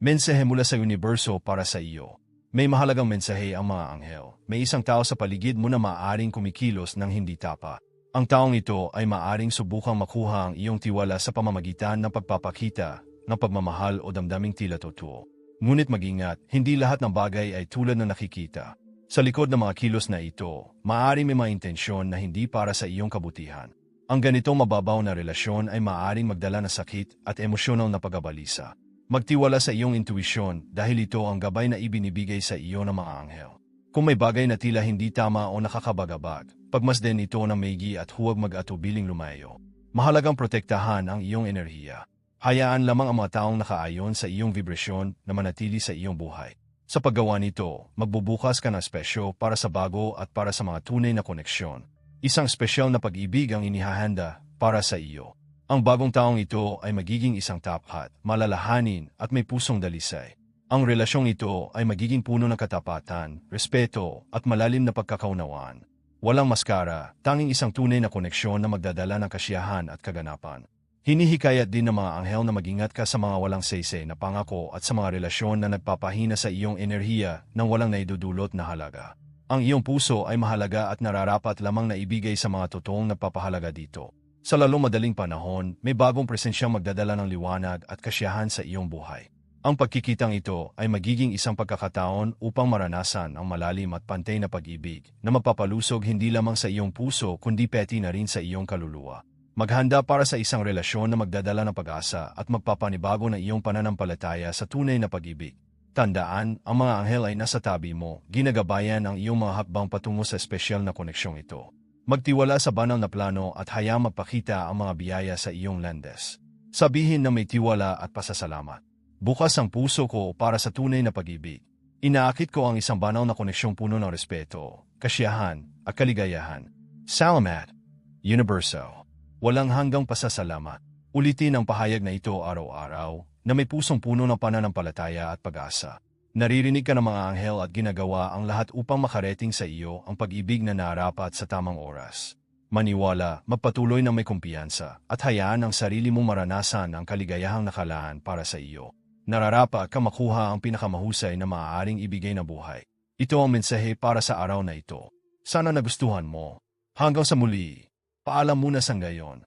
Mensahe mula sa universo para sa iyo. May mahalagang mensahe ang mga anghel. May isang tao sa paligid mo na maaaring kumikilos ng hindi tapa. Ang taong ito ay maaaring subukang makuha ang iyong tiwala sa pamamagitan ng pagpapakita ng pagmamahal o damdaming tila totoo. Ngunit mag-ingat, hindi lahat ng bagay ay tulad na nakikita. Sa likod ng mga kilos na ito, maaaring may mga intensyon na hindi para sa iyong kabutihan. Ang ganitong mababaw na relasyon ay maaaring magdala ng sakit at emosyonal na pagabalisa. Magtiwala sa iyong intuisyon dahil ito ang gabay na ibinibigay sa iyo ng mga anghel. Kung may bagay na tila hindi tama o nakakabagabag, pagmasden ito ng maigi at huwag mag-atubiling lumayo. Mahalagang protektahan ang iyong enerhiya. Hayaan lamang ang mga taong nakaayon sa iyong vibrasyon na manatili sa iyong buhay. Sa paggawa nito, magbubukas ka ng espesyo para sa bago at para sa mga tunay na koneksyon. Isang espesyal na pag-ibig ang inihahanda para sa iyo. Ang bagong taong ito ay magiging isang tapat, malalahanin at may pusong dalisay. Ang relasyong ito ay magiging puno ng katapatan, respeto at malalim na pagkakaunawaan. Walang maskara, tanging isang tunay na koneksyon na magdadala ng kasiyahan at kaganapan. Hinihikayat din ng mga anghel na magingat ka sa mga walang saysay na pangako at sa mga relasyon na nagpapahina sa iyong enerhiya ng walang naidudulot na halaga. Ang iyong puso ay mahalaga at nararapat lamang na ibigay sa mga totoong nagpapahalaga dito. Sa lalong madaling panahon, may bagong presensyang magdadala ng liwanag at kasiyahan sa iyong buhay. Ang pagkikitang ito ay magiging isang pagkakataon upang maranasan ang malalim at pantay na pag-ibig na mapapalusog hindi lamang sa iyong puso kundi peti na rin sa iyong kaluluwa. Maghanda para sa isang relasyon na magdadala ng pag-asa at magpapanibago ng iyong pananampalataya sa tunay na pag-ibig. Tandaan, ang mga anghel ay nasa tabi mo, ginagabayan ang iyong mga hakbang patungo sa espesyal na koneksyong ito. Magtiwala sa banal na plano at hayang magpakita ang mga biyaya sa iyong landes. Sabihin na may tiwala at pasasalamat. Bukas ang puso ko para sa tunay na pag-ibig. Inaakit ko ang isang banal na koneksyong puno ng respeto, kasiyahan, at kaligayahan. Salamat, Universo. Walang hanggang pasasalamat. Ulitin ang pahayag na ito araw-araw na may pusong puno ng pananampalataya at pag-asa. Naririnig ka ng mga anghel at ginagawa ang lahat upang makarating sa iyo ang pag-ibig na narapat sa tamang oras. Maniwala, magpatuloy na may kumpiyansa at hayaan ang sarili mong maranasan ang kaligayahang nakalaan para sa iyo nararapat ka makuha ang pinakamahusay na maaaring ibigay na buhay. Ito ang mensahe para sa araw na ito. Sana nagustuhan mo. Hanggang sa muli, paalam muna sa ngayon.